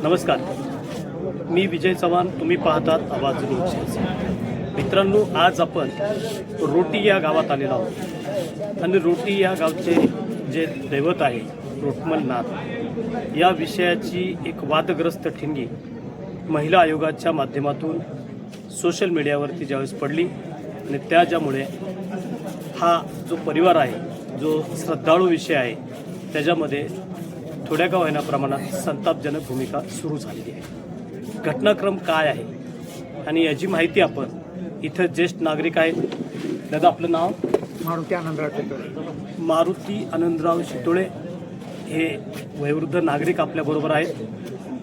नमस्कार. मी विजय चव्हाण तुम्ही पाहतात आवाज रोज मित्रांनो आज आपण रोटी या गावात आलेलो आहोत. आणि रोटी या गावचे जे दैवत आहे रोटमलनाथ या विषयाची एक वादग्रस्त ठिणगी महिला आयोगाच्या माध्यमातून सोशल मीडियावरती ज्यावेळेस पडली आणि त्याच्यामुळे हा जो परिवार आहे जो श्रद्धाळू विषय आहे त्याच्यामध्ये थोड्या का होईना प्रमाणात संतापजनक भूमिका सुरू झालेली आहे. घटनाक्रम काय आहे? आणि याची माहिती आपण इथं ज्येष्ठ नागरिक आहेत. दादा आपलं नाव? मारुती आनंदराव टेकवडे. मारुती आनंदराव शितोळे हे वयोवृद्ध नागरिक आपल्याबरोबर आहेत.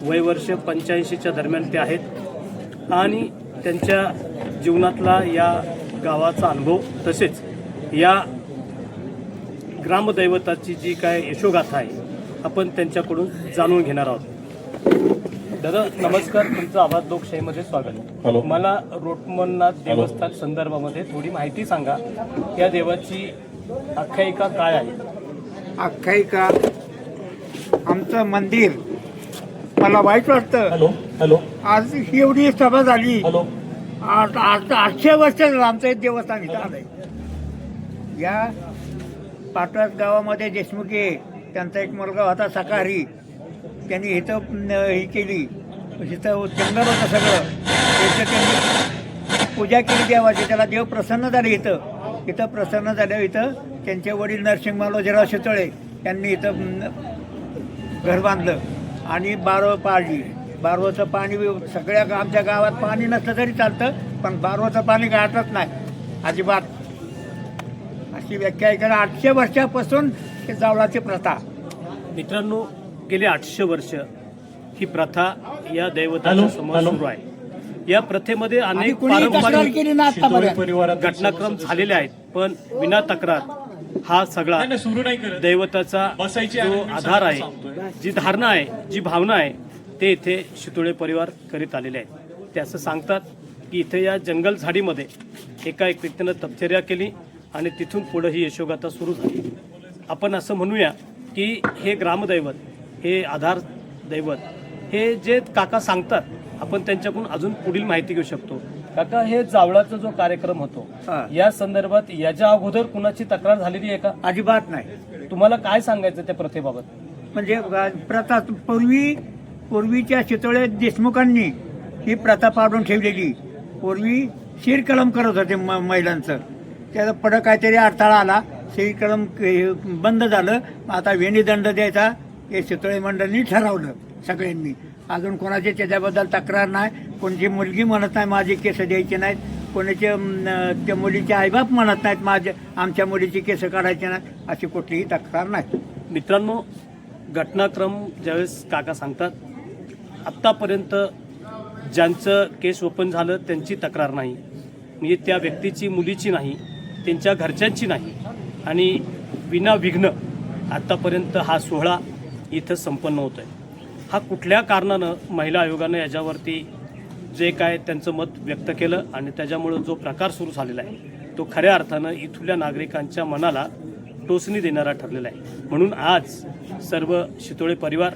वय वर्ष पंच्याऐंशीच्या दरम्यान ते आहेत. आणि त्यांच्या जीवनातला या गावाचा अनुभव तसेच या ग्रामदैवताची जी काय यशोगाथा आहे आपण त्यांच्याकडून जाणून घेणार आहोत. दादा नमस्कार. तुमचं आवाज लोकशाहीमध्ये स्वागत. हॅलो. मला रोटमननाथ देवस्थान संदर्भामध्ये थोडी माहिती सांगा. या देवाची आख्यायिका काय आहे? आख्यायिका आमचं मंदिर. मला वाईट वाटतं. हॅलो. हॅलो. आज ही एवढी सभा झाली. हॅलो. आज आज आठशे वर्ष झालं आमचं हे देवस्थान इथं आलंय. या पाटस गावामध्ये देशमुखे त्यांचा एक मुलगा होता सकाळी. त्यांनी इथं ही केली. इथं चंगल होतं सगळं. त्याचं त्यांनी पूजा केली देवाची. त्याला देव प्रसन्न झाले इथं. इथं प्रसन्न झाल्या इथं त्यांचे वडील नरसिंह मालोजीराव शितळे त्यांनी इथं घर बांधलं. आणि बारव पाळली. बारवचं पाणी सगळ्या आमच्या गावात पाणी नसलं तरी चालतं पण बारवचं पाणी गाठत नाही. अजिबात. अशी व्याख्या इकडे आठशे वर्षापासून हे जावळाची प्रथा. मित्रांनो गेली आठशे वर्ष ही प्रथा या दैवताच्या समोर. सुरू आहे. या प्रथेमध्ये अनेक पारंपरिक घटनाक्रम झालेले आहेत पण विना तक्रार हा सगळा दैवताचा जो आधार आहे. जी धारणा आहे जी भावना आहे ते इथे शितोळे परिवार करीत आलेले आहेत. ते असं सांगतात की इथे या जंगल झाडीमध्ये एका एक व्यक्तीनं तपचर्या केली आणि तिथून पुढे ही यशोगाथा सुरू झाली. आपण असं म्हणूया की हे ग्रामदैवत हे आधार दैवत हे जे काका सांगतात आपण त्यांच्याकडून अजून पुढील माहिती घेऊ शकतो. काका हे जावळाचा जो कार्यक्रम होतो. या संदर्भात याच्या अगोदर कुणाची तक्रार झालेली आहे का? अजिबात नाही. तुम्हाला काय सांगायचं त्या प्रथेबाबत? म्हणजे प्रथा पूर्वी पूर्वीच्या चितळे देशमुखांनी ही प्रथा पाडून ठेवलेली. पूर्वी शिरकलम करत होते महिलांचं. त्याचा पुढं काहीतरी अडथळा आला. शिरकलम क- बंद झालं. आता वेणीदंड द्यायचा. हे शितळे मंडळनी ठरवलं सगळ्यांनी. अजून कोणाची त्याच्याबद्दल तक्रार नाही. कोणची मुलगी म्हणत नाही माझे केस द्यायचे नाहीत. कोणाचे त्या मुलीचे आईबाप म्हणत नाहीत माझ्या आमच्या मुलीची केस काढायचे नाहीत. अशी कुठलीही तक्रार नाही. मित्रांनो घटनाक्रम ज्यावेळेस काका सांगतात आत्तापर्यंत ज्यांचं केस ओपन झालं त्यांची तक्रार नाही. म्हणजे त्या व्यक्तीची मुलीची नाही त्यांच्या घरच्यांची नाही. आणि विनाविघ्न आत्तापर्यंत हा सोहळा इथं संपन्न होतो आहे हा कुठल्या कारणानं महिला आयोगानं याच्यावरती जे काय त्यांचं मत व्यक्त केलं आणि त्याच्यामुळं जो प्रकार सुरू झालेला आहे तो खऱ्या अर्थानं इथल्या नागरिकांच्या मनाला टोचणी देणारा ठरलेला आहे. म्हणून आज सर्व शितोळे परिवार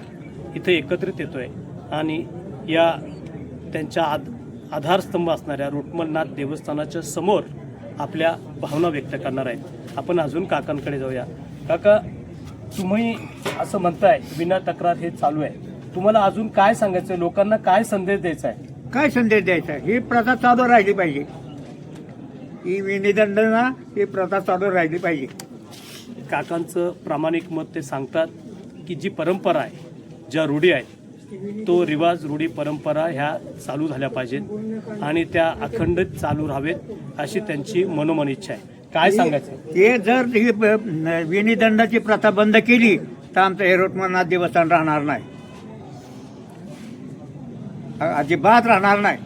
इथे एकत्रित येतो आहे आणि या त्यांच्या आद आधारस्तंभ असणाऱ्या रोटमलनाथ देवस्थानाच्या समोर आपल्या भावना व्यक्त करणार आहेत. आपण अजून काकांकडे जाऊया. काका तुम्ही असं म्हणताय विना तक्रार हे चालू आहे. तुम्हाला अजून काय सांगायचं लोकांना काय संदेश द्यायचा आहे? काय संदेश द्यायचा ही प्रथा चालू राहिली पाहिजे. ही विनिदंडना ही प्रथा चालू राहिली पाहिजे. काकांचं प्रामाणिक मत ते सांगतात की जी परंपरा आहे ज्या रूढी आहेत तो रिवाज रूढी परंपरा ह्या चालू झाल्या पाहिजेत आणि त्या अखंडित चालू राहावेत अशी त्यांची मनोमन इच्छा आहे. काय सांगायचं? हे जर ही विनिदंडाची प्रथा बंद केली तर आमचं हे रोटमनाथ देवस्थान राहणार नाही. अजिबात राहणार नाही.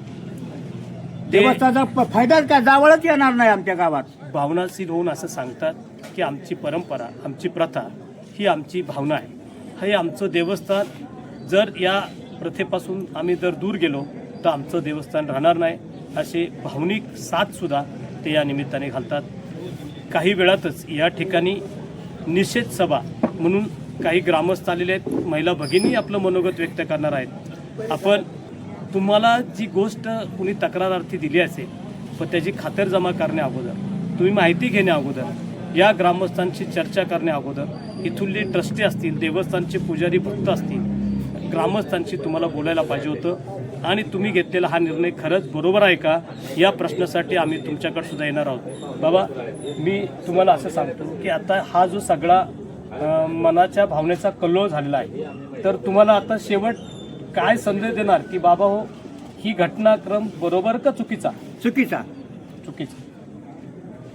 देवस्थानाचा फायदाच काय? जावळच येणार नाही आमच्या गावात. भावनाशील होऊन असं सांगतात की आमची परंपरा आमची प्रथा ही आमची भावना आहे. हे आमचं देवस्थान जर या प्रथेपासून आम्ही जर दूर गेलो तर आमचं देवस्थान राहणार नाही. असे भावनिक साथसुद्धा ते या निमित्ताने घालतात. काही वेळातच या ठिकाणी निषेध सभा म्हणून काही ग्रामस्थ आलेले आहेत. महिला भगिनी आपलं मनोगत व्यक्त करणार आहेत. आपण तुम्हाला जी गोष्ट कुणी तक्रारार्थी दिली असेल पण त्याची खातर जमा करण्या अगोदर तुम्ही माहिती घेण्या अगोदर या ग्रामस्थांची चर्चा करण्या अगोदर इथुनले ट्रस्टी असतील देवस्थानचे पुजारी भक्त असतील ग्रामस्थांशी तुम्हाला बोलायला पाहिजे होतं आणि तुम्ही घेतलेला हा निर्णय खरंच बरोबर आहे का? या प्रश्नासाठी आम्ही तुमच्याकडे सुद्धा येणार आहोत. बाबा मी तुम्हाला असं सांगतो की आता हा जो सगळा मनाच्या भावनेचा कल्लोळ झालेला आहे तर तुम्हाला आता शेवट काय संदेश देणार की बाबा हो ही घटनाक्रम बरोबर का चुकीचा? चुकीचा. चुकीचा.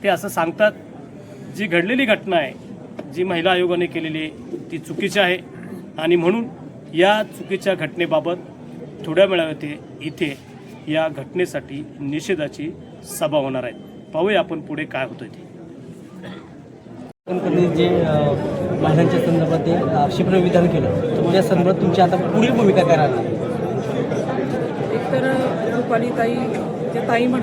ते असं सांगतात जी घडलेली घटना आहे जी महिला आयोगाने केलेली आहे ती चुकीची आहे. आणि म्हणून या चुकीच्या घटनेबाबत थोड्या वेळामध्ये इथे या घटनेसाठी निषेधाची सभा होणार आहे. पाहूया आपण पुढे काय होतं ते. जे महिलांच्या संदर्भात ते आक्षेपण विधान केलं तर त्या संदर्भात तुमची आता पुढील भूमिका काय राहणार? एकतर रुपाली ताई जे ताई हे पण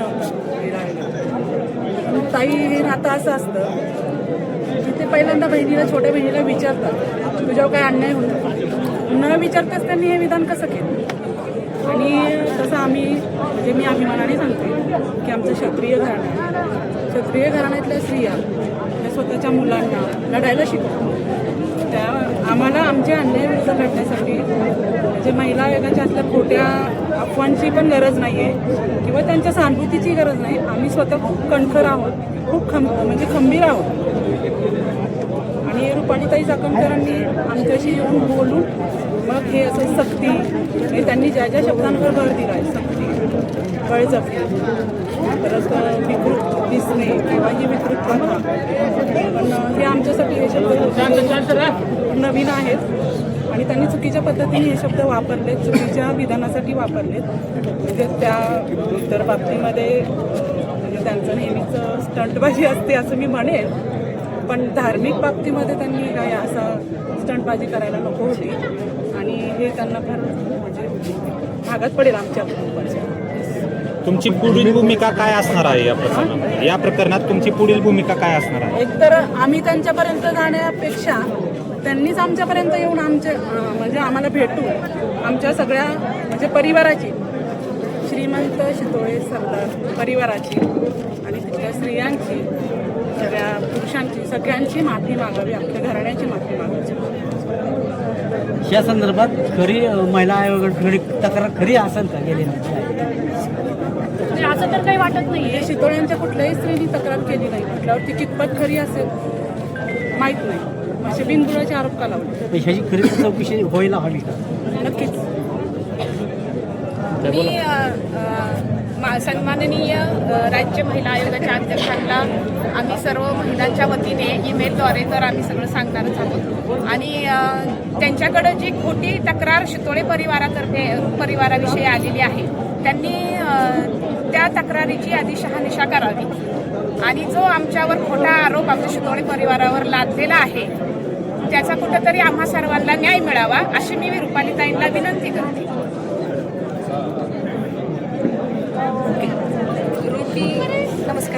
ताई हे नातं असं असतं की ते पहिल्यांदा बहिणीला छोट्या बहिणीला विचारतात तुझ्यावर काय अन्याय होतो न विचारताच त्यांनी हे विधान कसं केलं? आणि तसं आम्ही म्हणजे मी अभिमानाने सांगते की आमचं क्षत्रिय घराणं क्षत्रिय घराण्यातल्या स्त्रिया त्या स्वतःच्या मुलांना लढायला शिकतो त्या आम्हाला आमचे अन्यायविरुद्ध लढण्यासाठी म्हणजे महिला आयोगाच्या असल्या खोट्या अफवांची पण गरज नाही आहे किंवा त्यांच्या सहानुभूतीची गरज नाही आम्ही स्वतः खूप कणखर आहोत खूप खं म्हणजे खंबीर आहोत. आणि रुपालीताई चाकणकरांनी आमच्याशी येऊन बोलून मग हे असं सक्ती हे त्यांनी ज्या ज्या शब्दांवर भर दिला आहे सक्ती बळजबरी परत विकृत दिसणे किंवा ही विकृत पण हे आमच्यासाठी हे शब्द नवीन आहेत. आणि त्यांनी चुकीच्या पद्धतीने हे शब्द वापरले चुकीच्या विधानासाठी वापरलेत. म्हणजे त्या इतर बाबतीमध्ये म्हणजे त्यांचं नेहमीच स्टंटबाजी असते असं मी म्हणेन. पण धार्मिक बाबतीमध्ये त्यांनी काय असं स्टंटबाजी करायला नको होती. आणि हे त्यांना फार म्हणजे भागात पडेल आमच्या कुटुंबाच्या तुमची पुढील भूमिका काय असणार आहे या प्रकरणात या प्रकरणात तुमची पुढील भूमिका काय असणार आहे? एकतर आम्ही त्यांच्यापर्यंत जाण्यापेक्षा त्यांनीच आमच्यापर्यंत येऊन आमच्या अं, म्हणजे आम्हाला भेटून आमच्या सगळ्या म्हणजे परिवाराची श्रीमंत शितोळे सरदार परिवाराची आणि तिथल्या स्त्रियांची सगळ्या पुरुषांची सगळ्यांची माफी मागावी आपल्या घराण्याची माफी मागावी या संदर्भात खरी महिला आयोगाकडे तक्रार खरी असेल का गेली म्हणजे असं तर काही वाटत नाही शितोळ्यांच्या कुठल्याही स्त्रीने तक्रार केली नाही. म्हटल्यावर ती कितपत खरी असेल? माहीत नाही. असे बिनबुडाचे आरोप का लावले? ह्याची खरी चौकशी व्हायला हवी का? नक्कीच. मी मा- सन्माननीय राज्य महिला आयोगाच्या अध्यक्षांना आम्ही सर्व महिलांच्या वतीने ईमेलद्वारे तर आम्ही सगळं सांगणारच आहोत. आणि त्यांच्याकडं जी खोटी तक्रार शितोळे परिवारातर्फे परिवाराविषयी आलेली आहे त्यांनी त्या तक्रारीची आधी शहानिशा करावी. आणि जो आमच्यावर खोटा आरोप आमच्या शितोळे परिवारावर लादलेला आहे त्याचा कुठंतरी आम्हा सर्वांना न्याय मिळावा अशी मी रुपालीताईंना विनंती करते रोटी नमस्कार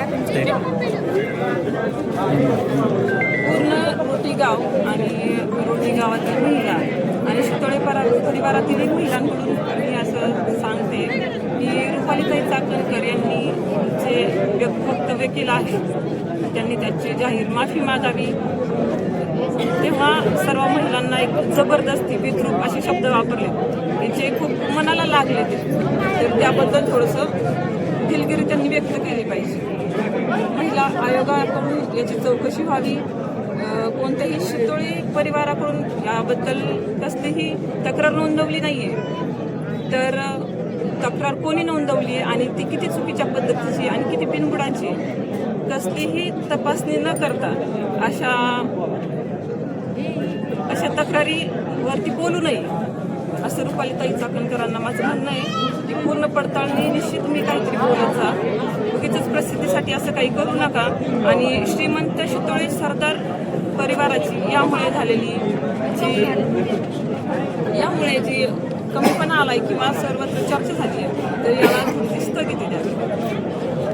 पूर्ण रोटी गाव आणि रोटी गावातील महिला आणि शितोळे परा परिवारातील एक महिलांकडून मी असं सांगते की रुपालीताई चाकणकर यांनी जे वक्तव्य केलं आहे त्यांनी त्याची जाहीर माफी मागावी. तेव्हा सर्व महिलांना एक जबरदस्ती विद्रूप असे शब्द वापरले. जे खूप मनाला लागले ते. तर त्याबद्दल थोडंसं दिलगिरी त्यांनी व्यक्त केली पाहिजे. महिला आयोगाकडून याची चौकशी व्हावी. कोणत्याही शितोळी परिवाराकडून याबद्दल कसलीही तक्रार नोंदवली नाही आहे तर तक्रार कोणी नोंदवली आहे आणि ती किती चुकीच्या पद्धतीची आणि किती बिनबुडाची कसलीही तपासणी न करता अशा अशा तक्रारीवरती बोलू नये. असं रुपालीताई चाकणकरांना माझं म्हणणं आहे की पूर्ण पडताळणी निश्चित मी काहीतरी बोलत जा उगीच प्रसिद्धीसाठी असं काही करू नका. आणि श्रीमंत शितोळे सरदार परिवाराची यामुळे झालेली जी यामुळे जी कमीपणा आलाय किंवा सर्वत्र चर्चा झाली आहे तर याला थोडी स्थगिती द्यावी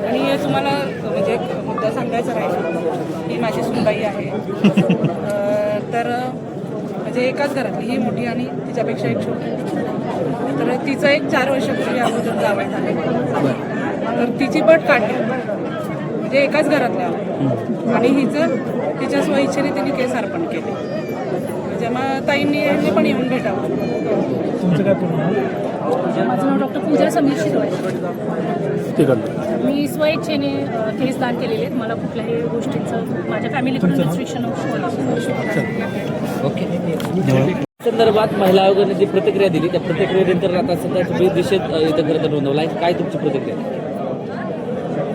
आणि तुम्हाला म्हणजे एक मुद्दा सांगायचा राहील. ही माझी सुनबाई आहे. तर म्हणजे एकाच घरातली ही मोठी आणि तिच्यापेक्षा एक छोटी. तर तिचं एक चार वर्षापूर्वी अगोदर जावं झालं. तर तिची पट काढली. म्हणजे एकाच घरातल्या. आणि हिचं तिच्या स्वइच्छेने तिने केस अर्पण केले. जेव्हा ताईंनी यांनी पण येऊन भेटावं. माझं नाव डॉक्टर पूजा समीर शिरोळे. मी स्वइच्छेने केस दान केलेले आहेत. मला कुठल्याही गोष्टींचं माझ्या फॅमिलीकडून रिस्ट्रिक्शन ओके. संदर्भात महिला आयोगाने जी प्रतिक्रिया दिली त्या प्रतिक्रियेनंतर आता सध्या तुम्ही निषेध इथं खरं तर नोंदवला आहे. काय तुमची प्रतिक्रिया?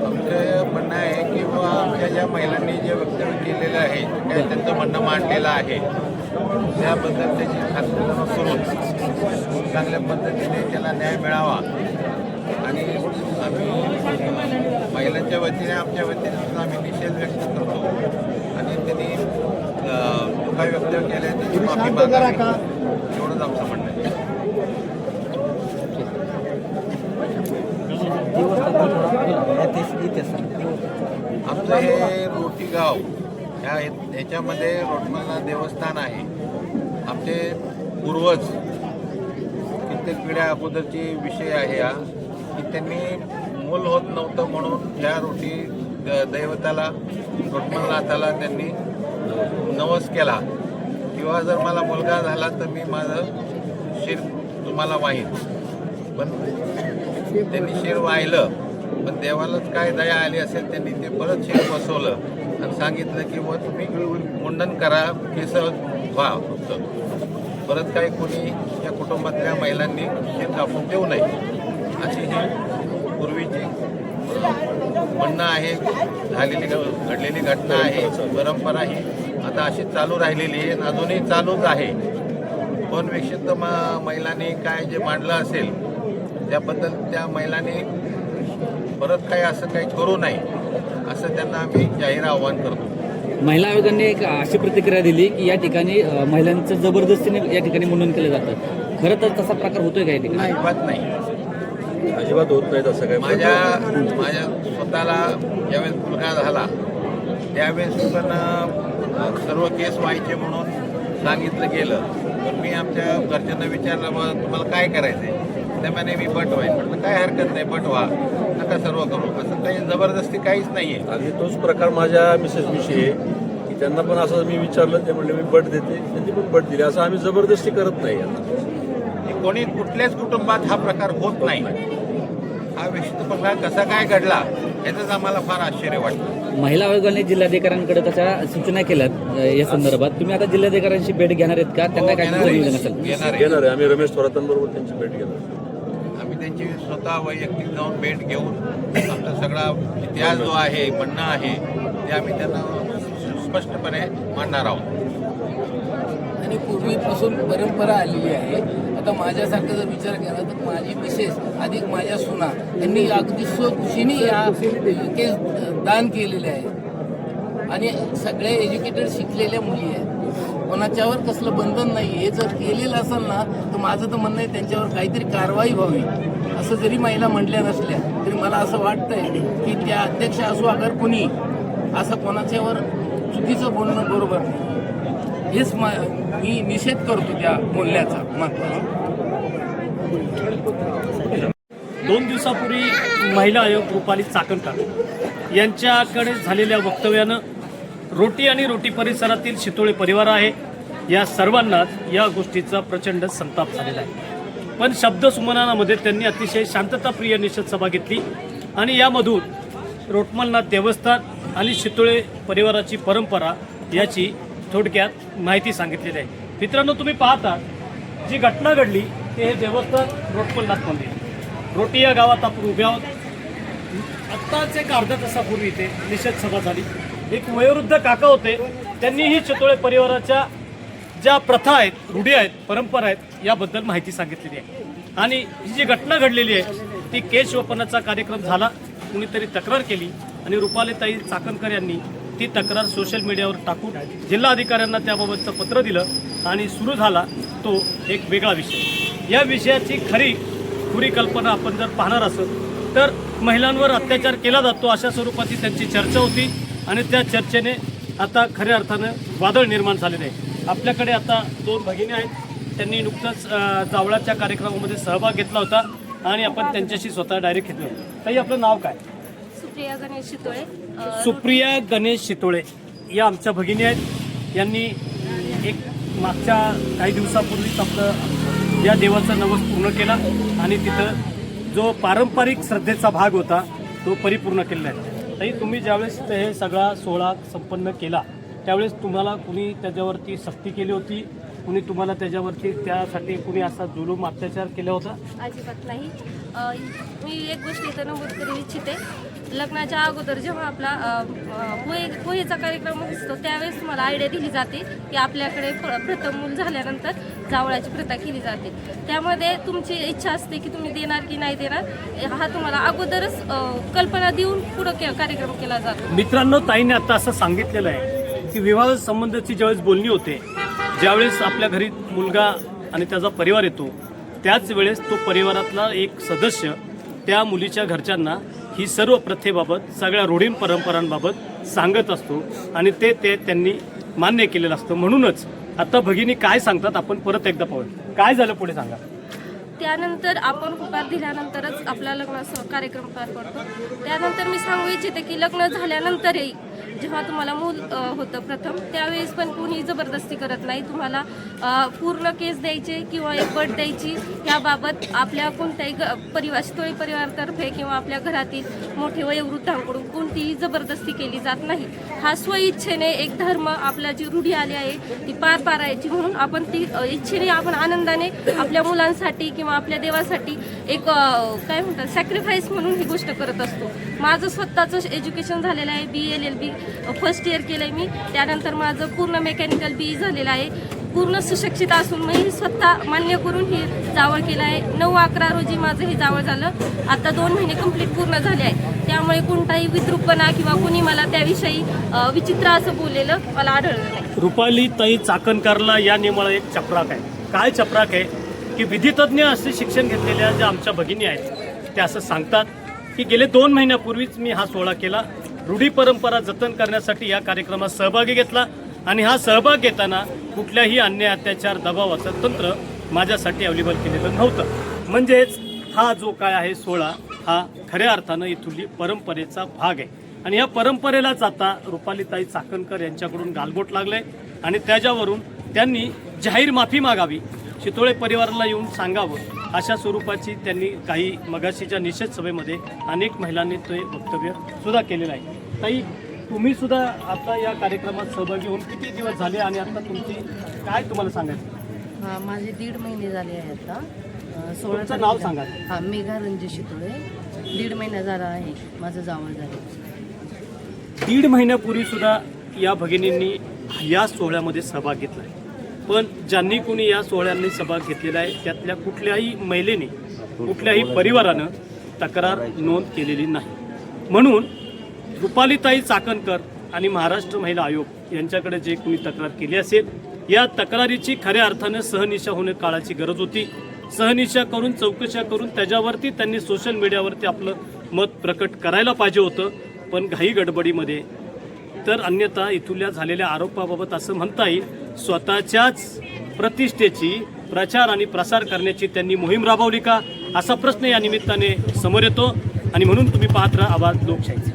आमचं म्हणणं आहे की आमच्या ज्या महिलांनी जे वक्तव्य केलेलं आहे काय त्यांचं म्हणणं मांडलेलं आहे त्याबद्दल त्याची खात्री करून चांगल्या पद्धतीने त्याला न्याय मिळावा. आणि आम्ही महिलांच्या वतीने आमच्या वतीने सुद्धा आम्ही निषेध व्यक्त करतो. आणि त्यांनी अं, जो काही वक्तव्य केलं आहे त्याची माफी मागावी. एवढंच आमचं म्हणणं आहे. आमचं हे रोटी गाव ह्या ह्याच्यामध्ये रोटमला देवस्थान आहे. आमचे पूर्वज कित्येक पिढ्या अगोदरची विषय आहे हा की त्यांनी मूल होत नव्हतं म्हणून ह्या रोटी द- दैवताला रोटमलनाथाला त्यांनी नवस केला किंवा जर मला मुलगा झाला तर मी माझं शिर तुम्हाला वाहीन. पण त्यांनी शिर वाहिलं पण देवालाच काय दया आली असेल त्यांनी ते परत शिर बसवलं आणि सांगितलं की व तुम्ही मुंडन करा केस व्हा फक्त. परत काही कोणी या कुटुंबातल्या महिलांनी शिर कापून देऊ नये अशी ही पूर्वीची म्हणणं आहे. झालेली घ- घडलेली घटना आहे. परंपरा ही आता अशी चालू राहिलेली आहे अजूनही चालूच आहे. पण विक्षिप्त म महिलांनी काय जे मांडलं असेल त्याबद्दल त्या महिलांनी परत काही असं काही करू नये असं त्यांना आम्ही जाहीर आव्हान करतो. महिला आयोगाने एक अशी प्रतिक्रिया दिली की या ठिकाणी महिलांचं जबरदस्तीने या ठिकाणी मुंडन केलं जातं. खरं तर तसा प्रकार होतोय का या ठिकाणी? अजिबात नाही. अजिबात होत नाही तसं काय. माझ्या माझ्या स्वतःला ज्यावेळेस मुलगा झाला त्यावेळेस पण सर्व केस व्हायचे म्हणून सांगितलं गेलं. तर मी आमच्या घरच्यांना विचारलं बा तुम्हाला काय करायचं आहे त्यामुळे मी बट व्हाईन म्हटलं काय हरकत नाही बट व्हा नका सर्व करू. असं काही जबरदस्ती काहीच नाही आहे अगदी तोच प्रकार माझ्या मिसेस विषयी आहे की त्यांना पण असं मी विचारलं ते म्हणले मी बट देते. त्यांनी पण बट दिली. असं आम्ही जबरदस्ती करत नाही आता कोणी कुठल्याच कुटुंबात हा प्रकार होत नाही. हा विशिष्ट प्रकार कसा काय घडला. याचंच आम्हाला फार आश्चर्य वाटतं. महिला आयोगाने जिल्हाधिकाऱ्यांकडे तशा सूचना केल्यात अ, या संदर्भात. तुम्ही आता जिल्हाधिकाऱ्यांशी भेट घेणार आहेत का? त्यांना काय तुमचं. नियोजन असेल? आहे. घेणार आहे. आम्ही रमेश थोरातांबरोबर त्यांची भेट घेणार आम्ही त्यांची स्वतः वैयक्तिक जाऊन भेट घेऊन आमचा सगळा इतिहास जो आहे म्हणणं आहे ते आम्ही त्यांना स्पष्टपणे मांडणार आहोत. आणि पूर्वीपासून परंपरा आलेली आहे. आता माझ्यासारखं जर विचार केला तर माझी मिसेस अधिक माझ्या सुना यांनी अगदी स्वखुशीने या केस दान केलेले आहे. आणि सगळ्या एज्युकेटेड शिकलेल्या मुली आहेत. कोणाच्यावर कसलं बंधन नाही हे जर केलेलं असेल ना तर माझं तर म्हणणं आहे त्यांच्यावर काहीतरी कारवाई व्हावी. असं जरी महिला म्हटल्या नसल्या तरी मला असं वाटतंय की त्या अध्यक्ष असू अगर कुणी असं कोणाच्यावर चुकीचं बोलणं बरोबर नाही. हेच मी निषेध करतो त्या बोलण्याचा महत्त्वाचा दोन दिवसापूर्वी महिला आयोग रुपाली चाकणकर यांच्याकडे झालेल्या वक्तव्यानं रोटी आणि रोटी परिसरातील शितोळे परिवार आहे. या सर्वांनाच या गोष्टीचा प्रचंड संताप झालेला आहे. पण शब्दसुमनानामध्ये त्यांनी अतिशय शांतताप्रिय निषेध सभा घेतली आणि यामधून रोटमलनाथ देवस्थान आणि शितोळे परिवाराची परंपरा याची थोडक्यात माहिती सांगितलेली आहे. मित्रांनो तुम्ही पाहता जी घटना घडली ते हे देवस्थान रोटमलनाथ मंदिर रोटी या गावात आपण उभ्या आहोत. आत्ताच एक अर्धा तासापूर्वी इथे निषेध सभा झाली. एक वयोवृद्ध काका होते. त्यांनी ही चितोळे परिवाराच्या ज्या प्रथा आहेत रूढी आहेत परंपरा आहेत याबद्दल माहिती सांगितलेली आहे. आणि ही जी घटना घडलेली आहे ती केश वपनाचा कार्यक्रम झाला. कुणीतरी तक्रार केली. आणि रुपालीताई चाकणकर यांनी ती तक्रार सोशल मीडियावर टाकून जिल्हाधिकाऱ्यांना त्याबाबतचं पत्र दिलं आणि सुरू झाला तो एक वेगळा विषय. या विषयाची खरी खुरी कल्पना आपण जर पाहणार असेल तर महिलांवर अत्याचार केला जातो अशा स्वरूपाची त्यांची चर्चा होती आणि त्या चर्चेने आता खऱ्या अर्थानं वादळ निर्माण झालेलं आहे. आपल्याकडे आता दोन भगिनी आहेत. त्यांनी नुकतंच जावळाच्या कार्यक्रमामध्ये सहभाग घेतला होता आणि आपण त्यांच्याशी स्वतः डायरेक्ट घेतलो तरी आपलं नाव काय? सुप्रिया गणेश शितोळे. सुप्रिया गणेश शितोळे या आमच्या भगिनी आहेत. यांनी एक मागच्या काही दिवसापूर्वीच आपलं या देवाचा नवस पूर्ण केला आणि तिथं जो पारंपरिक श्रद्धेचा भाग होता तो परिपूर्ण केलेला आहे. तरी तुम्ही ज्यावेळेस ते हे सगळा सोहळा संपन्न केला त्यावेळेस तुम्हाला कुणी त्याच्यावरती सक्ती केली होती? कुणी तुम्हाला त्याच्यावरती त्यासाठी कुणी असा जुलूम अत्याचार केला होता? अजिबात नाही. मी एक गोष्ट इथं नमूद करू इच्छिते. लग्नाच्या अगोदर जेव्हा आपला पोहे पोहेचा कार्यक्रम असतो त्यावेळेस मला आयडिया दिली जाते की आपल्याकडे प्रथम मूल झाल्यानंतर जावळाची प्रथा केली जाते. त्यामध्ये तुमची इच्छा असते की तुम्ही देणार की नाही देणार हा तुम्हाला अगोदरच कल्पना देऊन पुढं के कार्यक्रम केला जातो. मित्रांनो ताईने आता असं सांगितलेलं आहे की विवाह संबंधाची ज्यावेळेस बोलणी होते ज्यावेळेस आपल्या घरी मुलगा आणि त्याचा परिवार येतो त्याच वेळेस तो परिवारातला एक सदस्य त्या मुलीच्या घरच्यांना ही सर्व प्रथेबाबत सगळ्या रूढीं परंपरांबाबत सांगत असतो आणि ते ते त्यांनी मान्य केलेलं असतं. म्हणूनच आता भगिनी काय सांगतात आपण परत एकदा पाहूया. काय झालं पुढे सांगा. त्यानंतर आपण होकार दिल्यानंतरच आपला लग्नाचा कार्यक्रम पार पडतो. त्यानंतर मी सांगू इच्छिते की लग्न झाल्यानंतरही जेव्हा तुम्हाला मूल होतं प्रथम त्यावेळेस पण कोणी जबरदस्ती करत नाही. तुम्हाला पूर्ण केस द्यायचे किंवा एक बट द्यायची. याबाबत आपल्या कोणत्याही ग परिवार शितोळी परिवारातर्फे किंवा आपल्या घरातील मोठे वयोवृद्धांकडून कोणतीही जबरदस्ती केली जात नाही. हा स्वइच्छेने एक धर्म आपल्या जी रूढी आली आहे ती पार पारायची म्हणून आपण ती इच्छेने आपण आनंदाने आपल्या मुलांसाठी किंवा आपल्या देवासाठी एक काय म्हणतात सॅक्रिफाईस म्हणून ही गोष्ट करत असतो. माझं स्वतःचं एज्युकेशन झालेलं आहे B L L B first year केलं आहे मी. त्यानंतर माझं पूर्ण मेकॅनिकल बी झालेलं आहे. पूर्ण सुशिक्षित असून मी स्वतः मान्य करून ही जावळ केलं आहे. नऊ अकरा रोजी माझं हे जावळ झालं. आता दोन महिने कंप्लीट पूर्ण झाले आहे. त्यामुळे कोणताही विद्रुपणा किंवा कोणी मला त्याविषयी विचित्र असं बोललेलं मला आढळलं नाही. रुपाली ताई चाकणकरला या नियमाला एक चपराक आहे. काय चपराक आहे? की विधितज्ञ असे शिक्षण घेतलेल्या ज्या आमच्या भगिनी आहेत त्या असं सांगतात की गेले दोन महिन्यापूर्वीच मी हा सोहळा केला. रूढी परंपरा जतन करण्यासाठी या कार्यक्रमात सहभागी घेतला आणि हा सहभाग घेताना कुठल्याही अन्याय अत्याचार दबावाचं तंत्र माझ्यासाठी अवेलेबल केलेलं नव्हतं. म्हणजेच हा जो काय आहे सोहळा हा खऱ्या अर्थानं इथुली परंपरेचा भाग आहे. आणि या परंपरेला जाता रुपालीताई चाकणकर यांच्याकडून गालबोट लागले आणि त्याच्यावरून त्यांनी जाहीर माफी मागावी. शितोळे परिवाराला येऊन सांगावं. अशा स्वरूपाची त्यांनी काही मगाशीच्या निषेध सभेमध्ये अनेक महिलांनी ते वक्तव्य सुद्धा केलेलं आहे. ताई तुम्ही सुद्धा आता या कार्यक्रमात सहभागी होऊन किती दिवस झाले आणि आता तुमची काय तुम्हाला सांगायचं? हा माझे दीड महिने झाले आहे आता. अ, सोळा तुमचं नाव सांगा. हा मेघा रणजित शितोळे. दीड महिना झाला आहे माझं जावळ झालं. दीड महिन्यापूर्वी सुद्धा या भगिनींनी या सोहळ्यामध्ये सहभाग घेतला आहे. पण ज्यांनी कोणी या सोहळ्यांनी सहभाग घेतलेला आहे त्यातल्या कुठल्याही महिलेने कुठल्याही परिवारानं तक्रार नोंद केलेली नाही. म्हणून रुपालीताई चाकणकर आणि महाराष्ट्र महिला आयोग यांच्याकडे जे कोणी तक्रार केली असेल या तक्रारीची खऱ्या अर्थानं सहनिशा होणं काळाची गरज होती. सहनिशा करून चौकशा करून त्याच्यावरती त्यांनी सोशल मीडियावरती आपलं मत प्रकट करायला पाहिजे होतं पण घाई गडबडीमध्ये तर अन्यथा इथुल्या झालेल्या आरोपाबाबत असं म्हणता येईल स्वतःच्याच प्रतिष्ठेची प्रचार आणि प्रसार करण्याची त्यांनी मोहीम राबवली का? असा प्रश्न या निमित्ताने समोर येतो. आणि म्हणून तुम्ही पाहत राहा आवाज लोकशाहीचा.